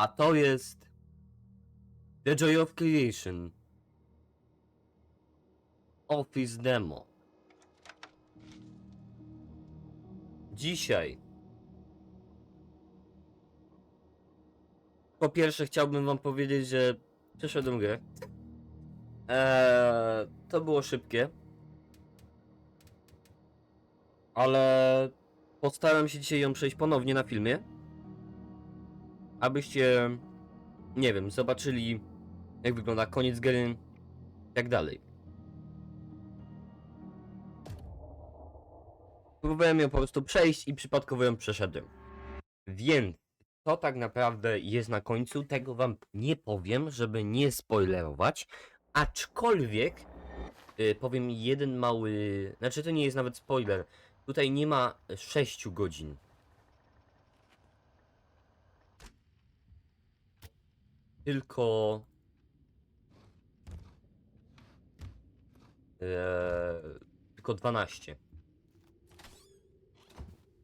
A to jest The Joy of Creation. Office Demo. Dzisiaj. Po pierwsze chciałbym wam powiedzieć, że przeszedłem grę. Eee, to było szybkie. Ale postaram się dzisiaj ją przejść ponownie na filmie. Abyście, nie wiem, zobaczyli jak wygląda koniec gry, jak dalej. Próbowałem ją po prostu przejść i przypadkowo ją przeszedłem. Więc co tak naprawdę jest na końcu, tego wam nie powiem, żeby nie spoilerować. Aczkolwiek y, powiem jeden mały. Znaczy, to nie jest nawet spoiler. Tutaj nie ma 6 godzin. Tylko. Eee, tylko 12.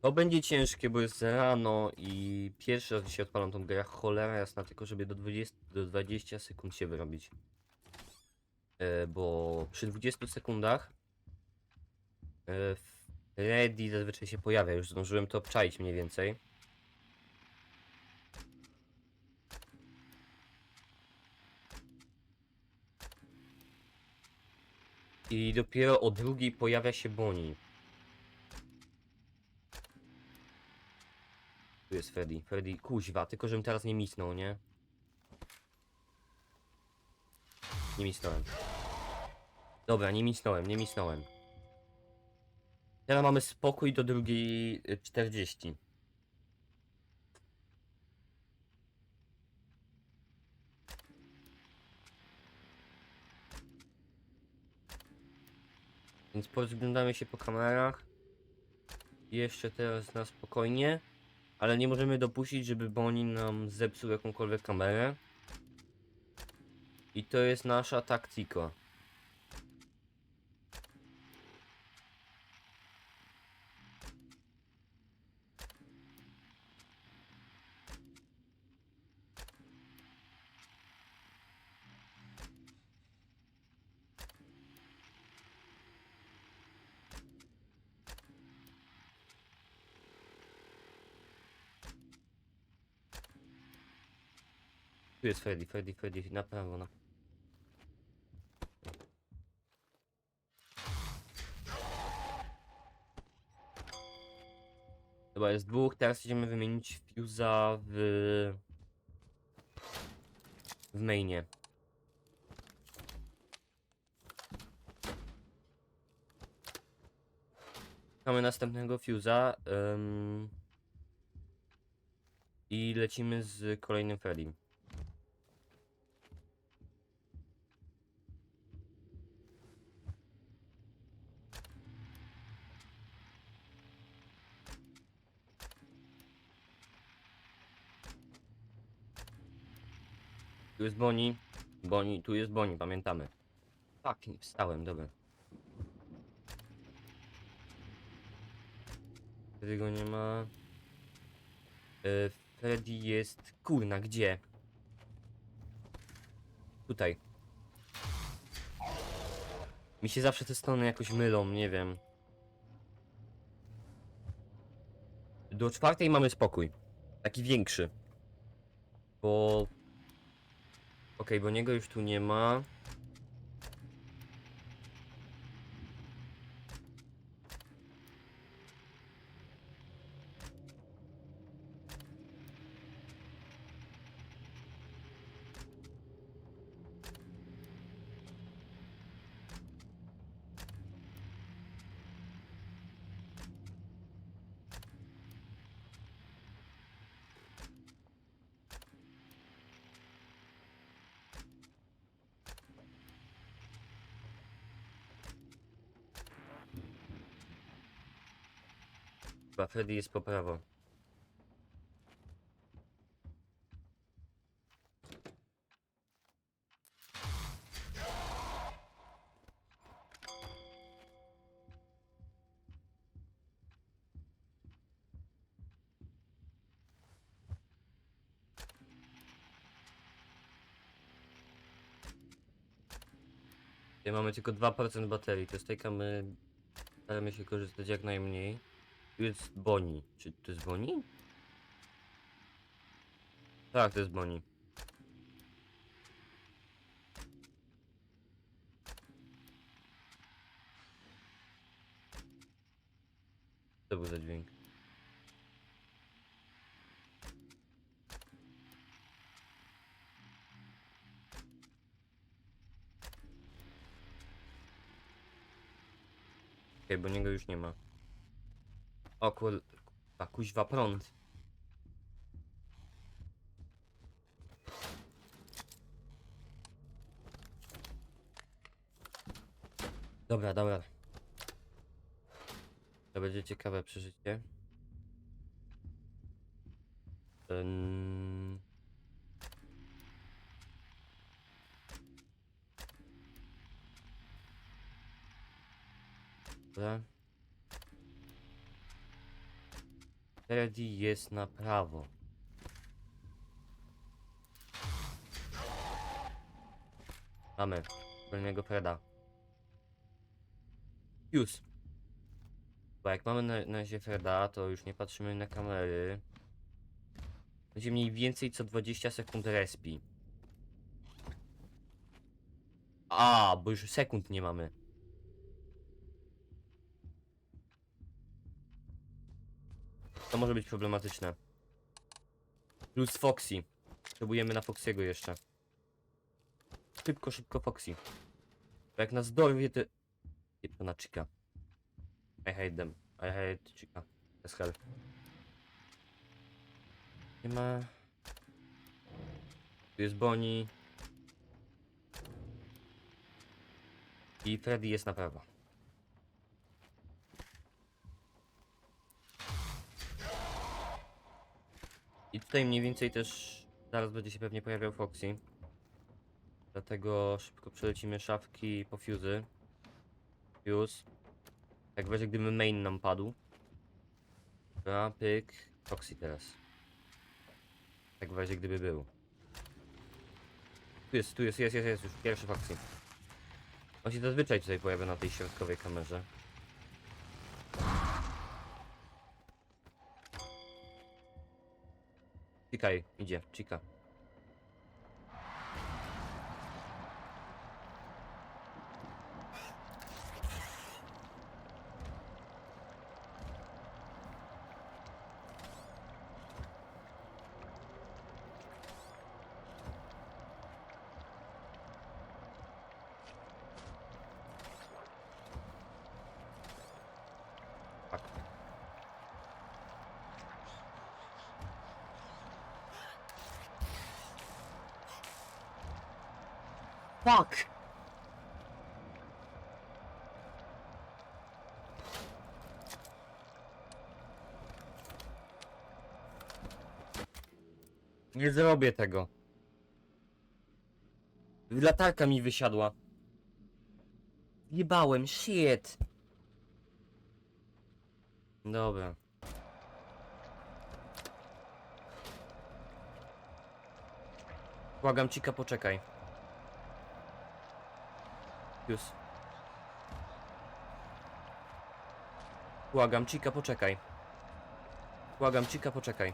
To będzie ciężkie, bo jest rano i pierwszy raz dzisiaj odpalam tą grę. Cholera jasna, tylko żeby do 20, do 20 sekund się wyrobić. E, bo przy 20 sekundach e, Freddy zazwyczaj się pojawia. Już zdążyłem to obczaić mniej więcej. I dopiero o drugiej pojawia się Bonnie. Tu jest Freddy. Freddy, kuźwa, tylko żebym teraz nie misnął, nie? Nie misnąłem. Dobra, nie misnąłem, nie misnąłem. Teraz mamy spokój do drugiej y, 40. Więc porozglądamy się po kamerach. Jeszcze teraz na spokojnie. Ale nie możemy dopuścić, żeby Bonnie nam zepsuł jakąkolwiek kamerę. I to jest nasza taktyka. Tu jest Freddy, Freddy, Freddy, na prawo, na Dobra, jest dwóch, teraz idziemy wymienić fuse'a w... w mainie. Mamy następnego fuse'a ym... i lecimy z kolejnym Freddym. Tu jest Boni. Boni, tu jest Boni, pamiętamy. Tak, nie wstałem, dobra. Wtedy go nie ma. E, Freddy jest. Kurna, gdzie? Tutaj. Mi się zawsze te strony jakoś mylą, nie wiem. Do czwartej mamy spokój. Taki większy. Bo Okej, bo niego już tu nie ma. Chyba Freddy jest po prawo. Mamy tylko 2% baterii, to z tej kamery staramy się korzystać jak najmniej. Tu jest Boni. Czy to jest Boni? Tak, to jest Boni. Co był za dźwięk? Okej, bo niego już nie ma. O kur... A kuźwa prąd. Dobra, dobra. To będzie ciekawe przeżycie. Ym... Dobra. Freddy jest na prawo. Mamy wolnego Freda. Już. Bo jak mamy na, na razie Freda, to już nie patrzymy na kamery. Będzie mniej więcej co 20 sekund respi. A, bo już sekund nie mamy. To może być problematyczne. Plus Foxy. Próbujemy na Foxiego jeszcze. Szybko, szybko Foxy. Bo jak nas dorwie, to... to na Chica. I hate them. I hate Chica. As hell. Nie ma... Tu jest Bonnie. I Freddy jest na prawo. Tutaj mniej więcej też zaraz będzie się pewnie pojawiał Foxy. Dlatego szybko przelecimy szafki po fuzy. Fuse. Tak w razie gdyby main nam padł. Dobra, pyk. Foxy teraz. Tak w razie gdyby był. Tu jest, tu jest, jest, jest, jest już pierwszy Foxy. On się zazwyczaj tutaj pojawia na tej środkowej kamerze. Cikaj, idzie, cika. Fuck! Nie zrobię tego. Latarka mi wysiadła. Jebałem, shit. Dobra. Błagam cika, poczekaj. Już. Błagam cika, poczekaj. Błagam cika, poczekaj.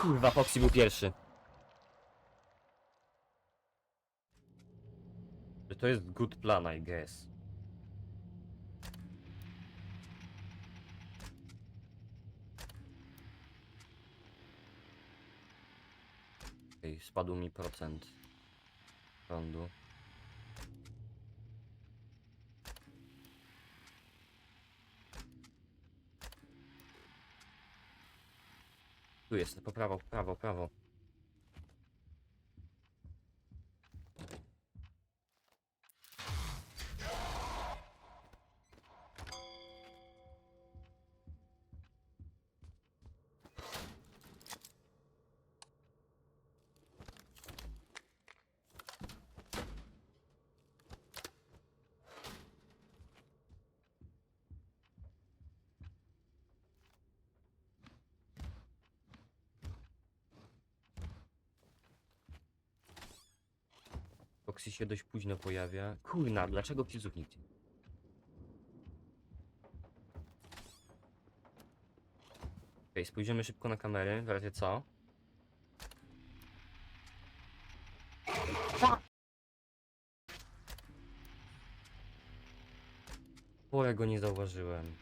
Kurwa, Foxy był pierwszy. To jest good plan, I guess. Okej, spadł mi procent prądu. Tu jest, po prawo, prawo, prawo. Foxy się dość późno pojawia. Kurna, dlaczego fizów nigdzie? Okej, spojrzymy szybko na kamery, w razie co. Pole go nie zauważyłem.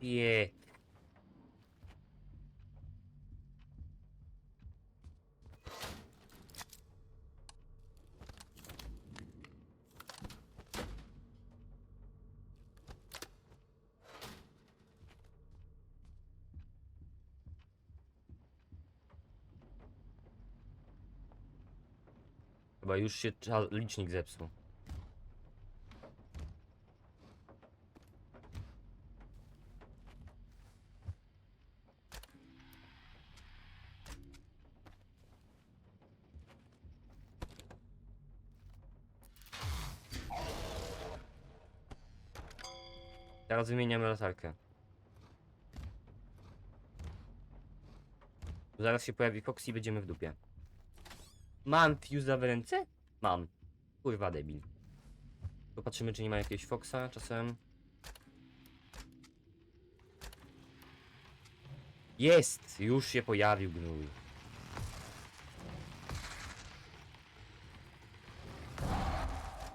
Je. Chyba już się licznik zepsuł. Teraz wymieniamy latarkę. Zaraz się pojawi Fox i będziemy w dupie. Mam fuse'a w ręce? Mam. Kurwa debil. Popatrzymy czy nie ma jakiegoś Foxa czasem. Jest! Już się pojawił gnój.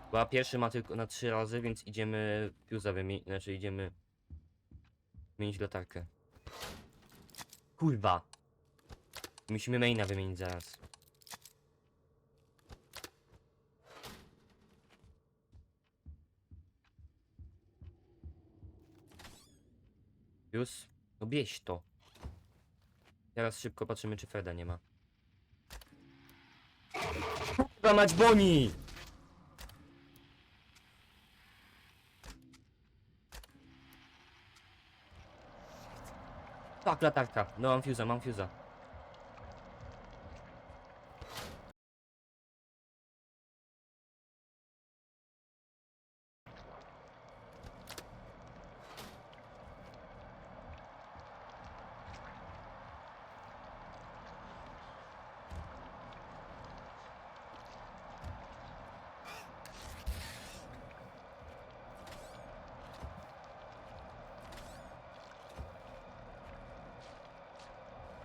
Chyba pierwszy ma tylko na trzy razy, więc idziemy fuse'a wymienić, znaczy idziemy wymienić latarkę. Kurwa! Musimy maina wymienić zaraz. Już? No bieś to. Teraz szybko patrzymy, czy Freda nie ma. Kurwa mać Boni! Tak, latarka. No mam fuse'a, mam fuse'a.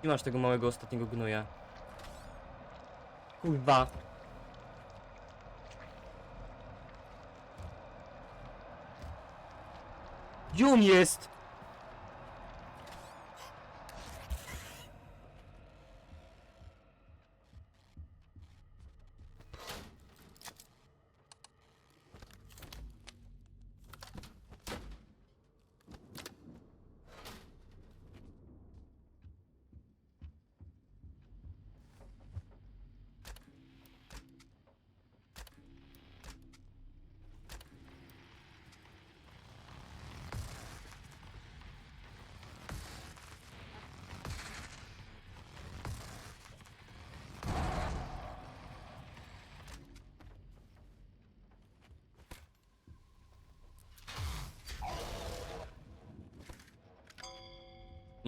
Nie masz tego małego ostatniego gnoja. Kurwa. On jest?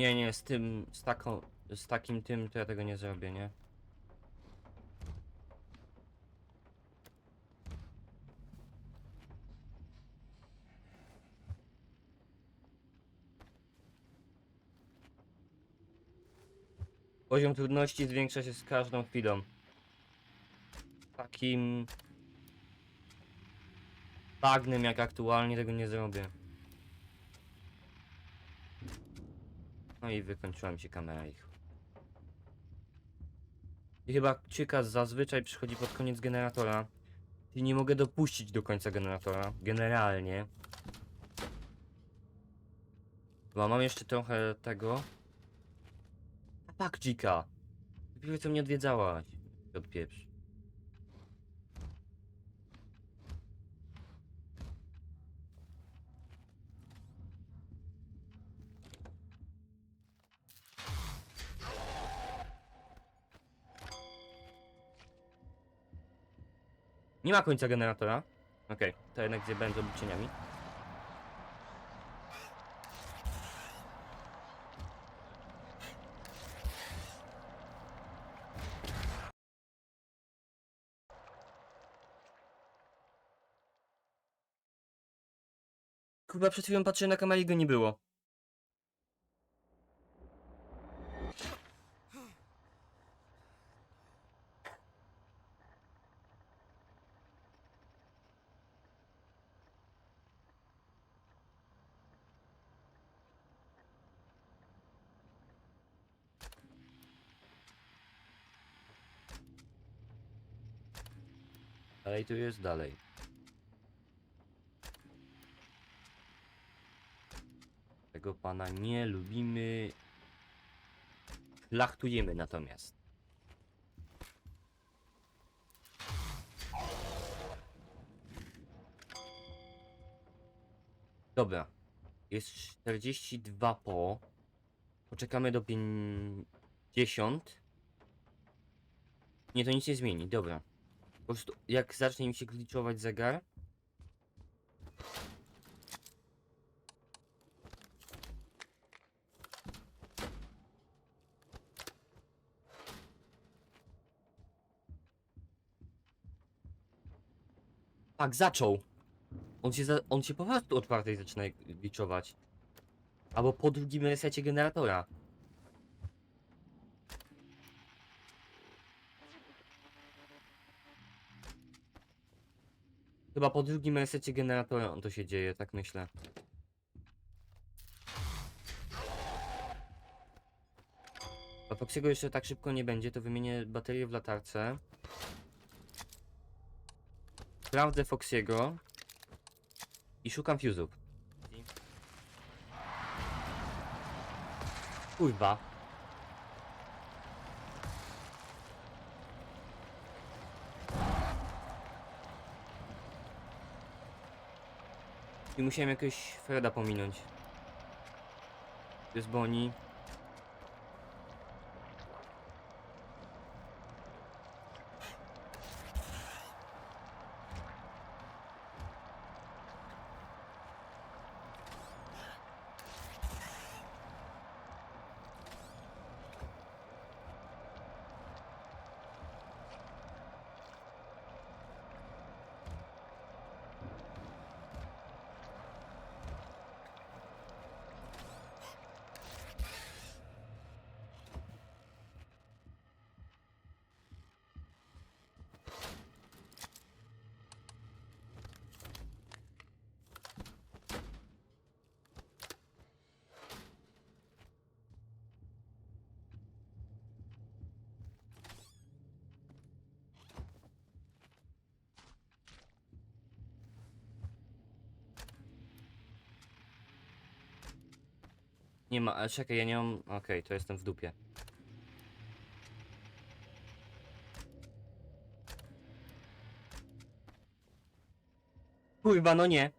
Nie, nie, z tym, z taką, z takim tym to ja tego nie zrobię, nie? Poziom trudności zwiększa się z każdą chwilą. Takim bagnym jak aktualnie tego nie zrobię. I wykończyła mi się kamera ich. I chyba cieka zazwyczaj przychodzi pod koniec generatora. I nie mogę dopuścić do końca generatora. Generalnie. Bo mam jeszcze trochę tego. A tak, dzika. Dopiero co mnie odwiedzałaś. Odpieprz. Nie ma końca generatora. Okej, okay, to jednak zjebałem z obliczeniami. Kurwa, przed chwilą patrzyłem na kamerę i go nie było. Dalej tu jest, dalej. Tego pana nie lubimy. Lachtujemy natomiast. Dobra. Jest 42 po. Poczekamy do 50. Nie, to nic nie zmieni, dobra. Po prostu jak zacznie mi się gliczować zegar. Tak, zaczął. On się, za, on się po prostu o czwartej zaczyna gliczować. Albo po drugim resecie generatora. Chyba po drugim resecie generatora on to się dzieje, tak myślę. A Foxiego jeszcze tak szybko nie będzie, to wymienię baterię w latarce. Sprawdzę Foxiego. I szukam fuse'ów. Kurwa. I musiałem jakiegoś Freda pominąć. To jest Bonnie. Nie ma, ale czekaj, ja nie mam... Okej, to jestem w dupie. Kurwa, no nie.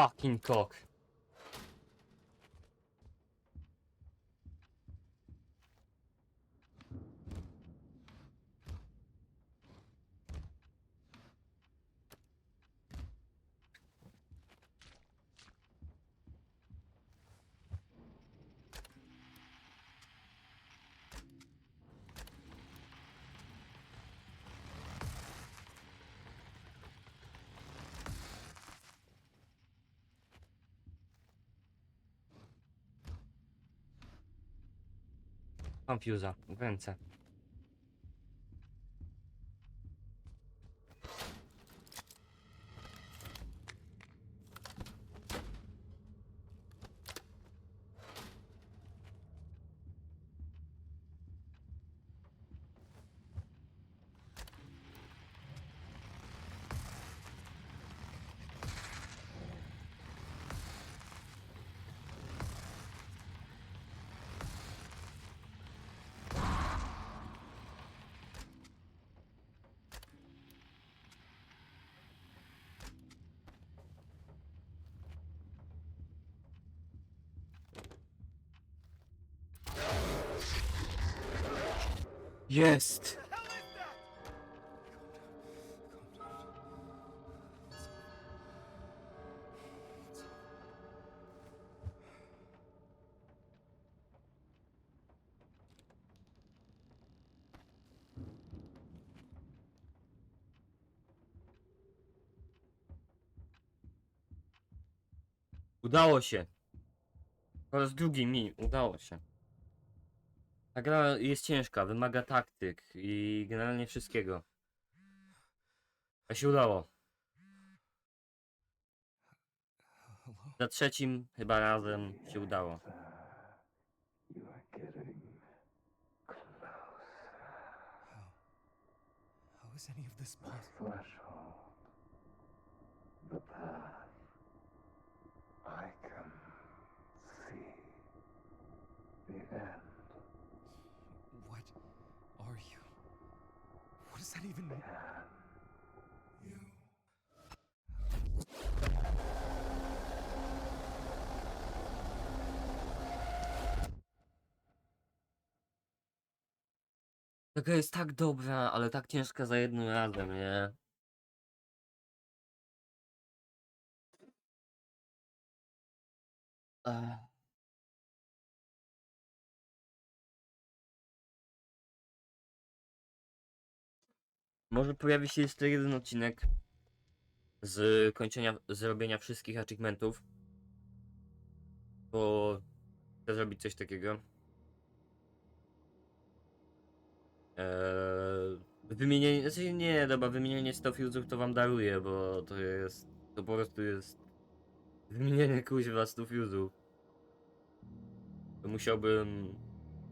Fucking cock. Mam fuse'a w ręce. Jest! Udało się. Po raz drugi mi udało się. Ta gra jest ciężka, wymaga taktyk i generalnie wszystkiego. A się udało. Za trzecim chyba razem się udało. How? Is any of this possible? threshold. The path. I can see the end. What are you? What does that even mean? Can you? Ta gra jest tak dobra, ale tak ciężka za jednym razem, nie? Ech. Może pojawi się jeszcze jeden odcinek z kończenia, zrobienia wszystkich achievementów. Bo chcę zrobić coś takiego. Eee, wymienienie, znaczy nie, dobra, wymienienie 100 fuse'ów to wam daruję, bo to jest, to po prostu jest wymienienie kuźwa 100 fuse'ów. To musiałbym,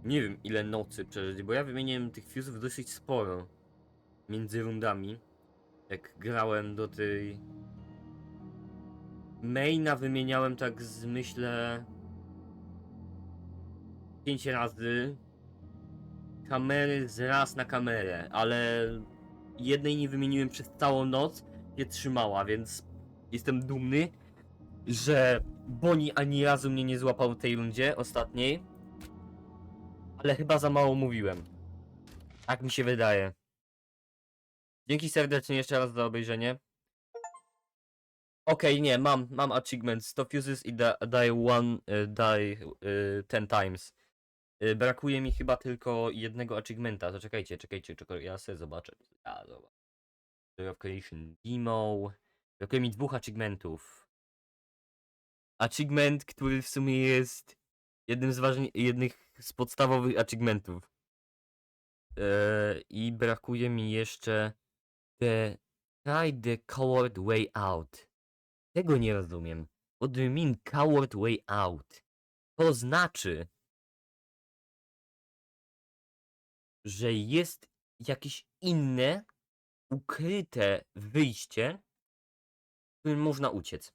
nie wiem ile nocy przeżyć, bo ja wymieniłem tych fuse'ów dosyć sporo między rundami, jak grałem do tej maina wymieniałem tak z myślę 5 razy kamery z raz na kamerę, ale jednej nie wymieniłem przez całą noc, nie trzymała, więc jestem dumny, że Boni ani razu mnie nie złapał w tej rundzie ostatniej. Ale chyba za mało mówiłem. Tak mi się wydaje. Dzięki serdecznie jeszcze raz za obejrzenie. Okej, nie, mam, mam achievement 100 fuses i die one, y, die y, 10 times. Y, Brakuje mi chyba tylko jednego achievementa. To czekajcie, czekajcie, czekajcie, ja sobie zobaczę. Ja zobaczę. Of Creation Demo. Brakuje mi dwóch achievementów. Achievement, który w sumie jest jednym z ważnych, jednych z podstawowych achievementów. Eee, I brakuje mi jeszcze the try the coward way out. Tego nie rozumiem. What do you mean coward way out? To znaczy, że jest jakieś inne, ukryte wyjście, którym można uciec.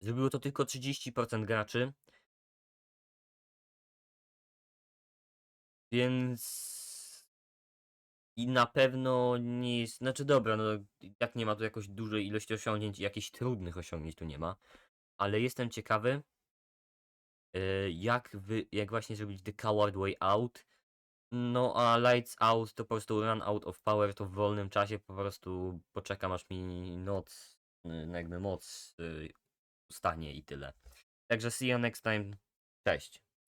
Zrobiło to tylko 30% graczy. Więc. I na pewno nie jest. Znaczy, dobra, no jak nie ma tu jakoś dużej ilości osiągnięć jakichś trudnych osiągnięć tu nie ma. Ale jestem ciekawy, e, jak, wy, jak właśnie zrobić The Coward Way Out. No a Lights Out to po prostu Run Out of Power to w wolnym czasie po prostu poczekam aż mi noc, y, jakby moc y, ustanie i tyle. Także see you next time. Cześć.